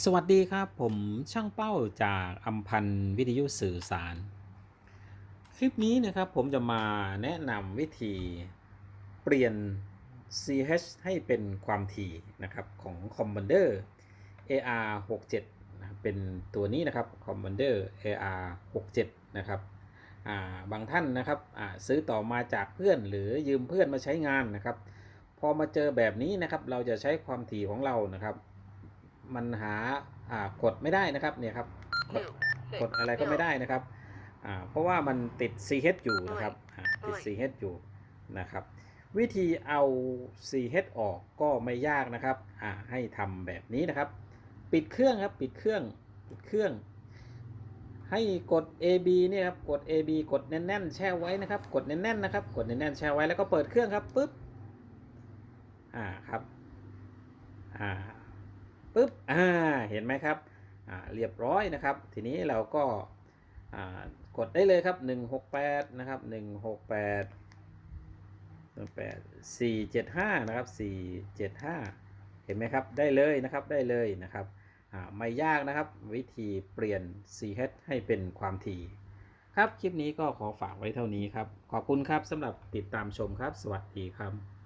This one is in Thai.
สวัสดีครับผมช่างเป้าจากอัมพันธ์วิทยุสื่อสาร คลิปนี้นะครับผมจะมาแนะนำวิธีเปลี่ยน CH ให้เป็นความถี่นะครับของ Commander AR 67นะครับเป็นตัวนี้นะครับ Commander AR 67 นะครับาบางท่านนะครับซื้อต่อมาจากเพื่อนหรือยืมเพื่อนมาใช้งานนะครับ พอมาเจอแบบนี้นะครับเราจะใช้ความถี่ของเรานะครับ มันหาอ่ากดไม่ได้นะครับเนี่ยครับกดกดอะไรก็ไม่ได้นะครับอ่าเพราะว่ามันติด CH อยู่นะครับอ่าติด CH อยู่นะครับวิธีเอา CH ออกก็ไม่ยากนะครับอ่าให้ทำแบบนี้นะครับ ปิดเครื่องครับปิดเครื่องปิดเครื่อง ให้กด AB เนี่ยครับกด AB กดแน่นๆ แช่ไว้นะครับ กดแน่นๆนะครับกดแน่นๆแช่ไว้แล้วก็เปิดเครื่องครับปุ๊บอ่าครับอ่า ปุ๊บอ่าเห็นไหมครับอ่าเรียบร้อยนะครับ ทีนี้เราก็อ่ากดได้เลยครับ 168 นะครับ 168 8 475 นะครับ 475 เห็นไหมครับ ได้เลยนะครับได้เลยนะครับไม่ยากนะครับ วิธีเปลี่ยน CH ให้เป็นความถี่ ครับ คลิปนี้ก็ขอฝากไว้เท่านี้ครับ ขอบคุณครับสำหรับติดตามชมครับ สวัสดีครับ